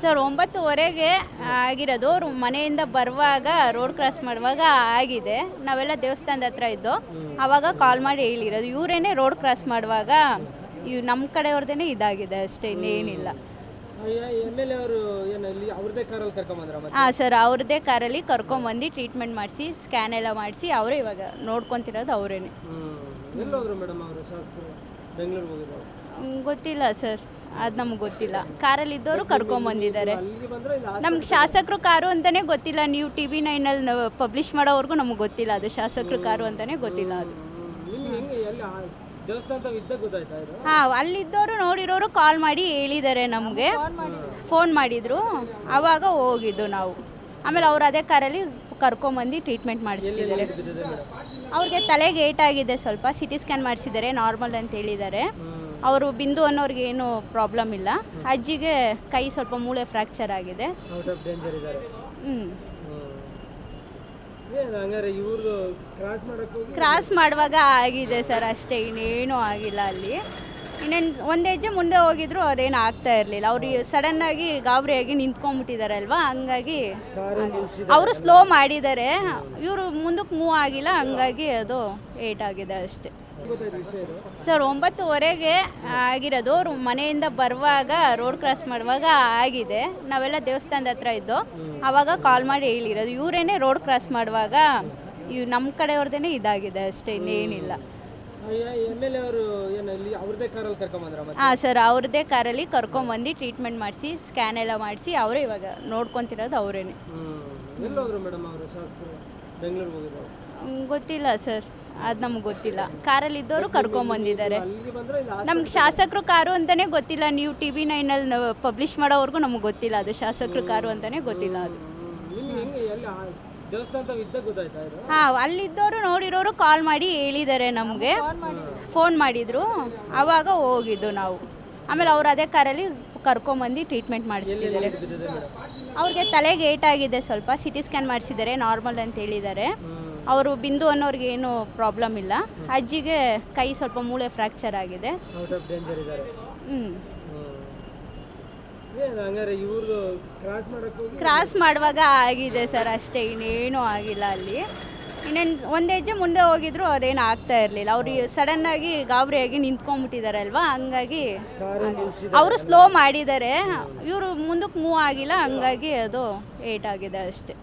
Sir ಒಂಬತ್ತುವರೆಗೆ ಆಗಿರೋದು. ಅವರು ಮನೆಯಿಂದ ಬರುವಾಗ ರೋಡ್ ಕ್ರಾಸ್ ಮಾಡುವಾಗ ಆಗಿದೆ. ನಾವೆಲ್ಲ ದೇವಸ್ಥಾನದ ಹತ್ರ ಇದ್ದು ಆವಾಗ ಕಾಲ್ ಮಾಡಿ ಹೇಳಿರೋದು. ಇವರೇನೆ ರೋಡ್ ಕ್ರಾಸ್ ಮಾಡುವಾಗ ಇವ್ ನಮ್ಮ ಕಡೆಯವ್ರದ್ದೇನೆ ಇದಾಗಿದೆ ಅಷ್ಟೇ ಇನ್ನೇನಿಲ್ಲ. ಹಾ ಸರ್ ಅವ್ರದ್ದೇ ಕಾರಲ್ಲಿ ಕರ್ಕೊಂಬಂದು ಟ್ರೀಟ್ಮೆಂಟ್ ಮಾಡಿಸಿ ಸ್ಕ್ಯಾನ್ ಎಲ್ಲ ಮಾಡಿಸಿ ಅವರೇ ಇವಾಗ ನೋಡ್ಕೊತಿರೋದು ಅವರೇನೆ. ಗೊತ್ತಿಲ್ಲ ಸರ್. ಅದು ನಮ್ಗೆ ಗೊತ್ತಿಲ್ಲ. ಕಾರಲ್ಲಿ ಇದ್ದವರು ಕರ್ಕೊಂಬಂದಿದ್ದಾರೆ ನಮ್ಗೆ ಶಾಸಕರು ಕಾರು ಅಂತಲೇ ಗೊತ್ತಿಲ್ಲ. ನೀವು ಟಿ ವಿ ನೈನಲ್ಲಿ ಪಬ್ಲಿಷ್ ಮಾಡೋವರೆಗೂ ನಮಗೆ ಗೊತ್ತಿಲ್ಲ ಅದು. ಶಾಸಕರು ಕಾರು ಅಂತಲೇ ಗೊತ್ತಿಲ್ಲ ಅದು. ಹಾಂ ಅಲ್ಲಿದ್ದವರು ನೋಡಿರೋರು ಕಾಲ್ ಮಾಡಿ ಹೇಳಿದ್ದಾರೆ ನಮಗೆ. ಫೋನ್ ಮಾಡಿದರು. ಆವಾಗ ಹೋಗಿದ್ದು ನಾವು. ಆಮೇಲೆ ಅವ್ರು ಅದೇ ಕಾರಲ್ಲಿ ಕರ್ಕೊಂಬಂದು ಟ್ರೀಟ್ಮೆಂಟ್ ಮಾಡಿಸ್ತಿದ್ದಾರೆ. ಅವ್ರಿಗೆ ತಲೆಗೆ ಏಟಾಗಿದೆ ಸ್ವಲ್ಪ. ಸಿ ಟಿ ಸ್ಕ್ಯಾನ್ ಮಾಡಿಸಿದ್ದಾರೆ. ನಾರ್ಮಲ್ ಅಂತ ಹೇಳಿದ್ದಾರೆ. ಅವರು ಬಿಂದು ಅನ್ನೋರಿಗೆ ಏನು ಪ್ರಾಬ್ಲಮ್ ಇಲ್ಲ. ಅಜ್ಜಿಗೆ ಕೈ ಸ್ವಲ್ಪ ಮೂಳೆ ಫ್ರ್ಯಾಕ್ಚರ್ ಆಗಿದೆ. ಔಟ್ ಆಫ್ ಡೇಂಜರ್ ಇದ್ದಾರೆ. ಹ್ಞೂ ಏನು ಹಂಗಾರೆ ಇವ್ರದ್ದು ಕ್ರಾಸ್ ಕ್ರಾಸ್ ಮಾಡುವಾಗ ಆಗಿದೆ ಸರ್ ಅಷ್ಟೇ ಇನ್ನೇನು ಆಗಿಲ್ಲ ಅಲ್ಲಿ. ಇನ್ನೇನು ಒಂದು ಹೆಜ್ಜೆ ಮುಂದೆ ಹೋಗಿದ್ರು ಅದೇನು ಆಗ್ತಾ ಇರಲಿಲ್ಲ. ಅವರು ಸಡನ್ನಾಗಿ ಗಾಬರಿಯಾಗಿ ನಿಂತ್ಕೊಂಡ್ಬಿಟ್ಟಿದಾರಲ್ವಾ ಹಂಗಾಗಿ ಕಾರು ನಿಲ್ಸಿ ಅವರು ಸ್ಲೋ ಮಾಡಿದ್ದಾರೆ ಇವರು ಮುಂದಕ್ಕೆ ಮೂವ್ ಆಗಿಲ್ಲ. ಹಂಗಾಗಿ ಅದು ಏಟ್ ಆಗಿದೆ ಅಷ್ಟೇ. ಸರ್, ಒಂಬತ್ತುವರೆಗೆ ಆಗಿರೋದು. ಅವರು ಮನೆಯಿಂದ ಬರುವಾಗ ರೋಡ್ ಕ್ರಾಸ್ ಮಾಡುವಾಗ ಆಗಿದೆ. ನಾವೆಲ್ಲ ದೇವಸ್ಥಾನದ ಹತ್ರ ಇದ್ದು ಆವಾಗ ಕಾಲ್ ಮಾಡಿ ಹೇಳಿರೋದು. ಇವರೇನೆ ರೋಡ್ ಕ್ರಾಸ್ ಮಾಡುವಾಗ, ಇವ್ ನಮ್ಮ ಕಡೆಯವ್ರದ್ದೇನೆ ಇದಾಗಿದೆ ಅಷ್ಟೇ, ಇನ್ನೇನಿಲ್ಲ. ಹಾಂ ಸರ್ ಅವ್ರದ್ದೇ ಕಾರಲ್ಲಿ ಕರ್ಕೊಂಬಂದು ಟ್ರೀಟ್ಮೆಂಟ್ ಮಾಡಿಸಿ ಸ್ಕ್ಯಾನ್ ಎಲ್ಲ ಮಾಡಿಸಿ ಅವರೇ ಇವಾಗ ನೋಡ್ಕೊತಿರೋದು ಅವರೇನೆ. ಗೊತ್ತಿಲ್ಲ ಸರ್ ಅದು ನಮ್ಗೆ ಗೊತ್ತಿಲ್ಲ. ಕಾರಲ್ಲಿ ಇದ್ದವರು ಕರ್ಕೊಂಬಂದಿದ್ದಾರೆ ನಮ್ಗೆ ಶಾಸಕರು ಕಾರು ಅಂತಲೇ ಗೊತ್ತಿಲ್ಲ. ನೀವು ಟಿ ವಿ ನೈನಲ್ಲಿ ಪಬ್ಲಿಷ್ ಮಾಡೋವರೆಗೂ ನಮಗೆ ಗೊತ್ತಿಲ್ಲ ಅದು. ಶಾಸಕರು ಕಾರು ಅಂತಲೇ ಗೊತ್ತಿಲ್ಲ ಅದು. ಹಾಂ ಅಲ್ಲಿದ್ದವರು ನೋಡಿರೋರು ಕಾಲ್ ಮಾಡಿ ಹೇಳಿದ್ದಾರೆ ನಮಗೆ. ಫೋನ್ ಮಾಡಿದರು. ಆವಾಗ ಹೋಗಿದ್ದು ನಾವು. ಆಮೇಲೆ ಅವ್ರು ಅದೇ ಕಾರಲ್ಲಿ ಕರ್ಕೊಂಬಂದು ಟ್ರೀಟ್ಮೆಂಟ್ ಮಾಡಿಸ್ತಿದ್ದಾರೆ. ಅವ್ರಿಗೆ ತಲೆಗೆ ಏಟಾಗಿದೆ ಸ್ವಲ್ಪ. ಸಿ ಟಿ ಸ್ಕ್ಯಾನ್ ಮಾಡಿಸಿದ್ದಾರೆ ನಾರ್ಮಲ್ ಅಂತ ಹೇಳಿದ್ದಾರೆ. ಅವರು ಬಿಂದು ಅನ್ನೋರಿಗೆ ಏನು ಪ್ರಾಬ್ಲಮ್ ಇಲ್ಲ. ಅಜ್ಜಿಗೆ ಕೈ ಸ್ವಲ್ಪ ಮೂಳೆ ಫ್ರ್ಯಾಕ್ಚರ್ ಆಗಿದೆ. ಹ್ಞೂ ಕ್ರಾಸ್ ಮಾಡುವಾಗ ಆಗಿದೆ ಸರ್ ಅಷ್ಟೇ ಇನ್ನೇನು ಆಗಿಲ್ಲ ಅಲ್ಲಿ. ಇನ್ನೇನು ಒಂದು ಹೆಜ್ಜೆ ಮುಂದೆ ಹೋಗಿದ್ರು ಅದೇನು ಆಗ್ತಾ ಇರಲಿಲ್ಲ. ಅವ್ರು ಸಡನ್ನಾಗಿ ಗಾಬರಿಯಾಗಿ ನಿಂತ್ಕೊಂಡ್ಬಿಟ್ಟಿದಾರಲ್ವಾ ಹಂಗಾಗಿ ಕಾರು ನಿಲ್ಸಿ ಅವರು ಸ್ಲೋ ಮಾಡಿದ್ದಾರೆ. ಇವರು ಮುಂದಕ್ಕೆ ಮೂವ್ ಆಗಿಲ್ಲ ಹಂಗಾಗಿ ಅದು ಏಟ್ ಆಗಿದೆ ಅಷ್ಟೇ.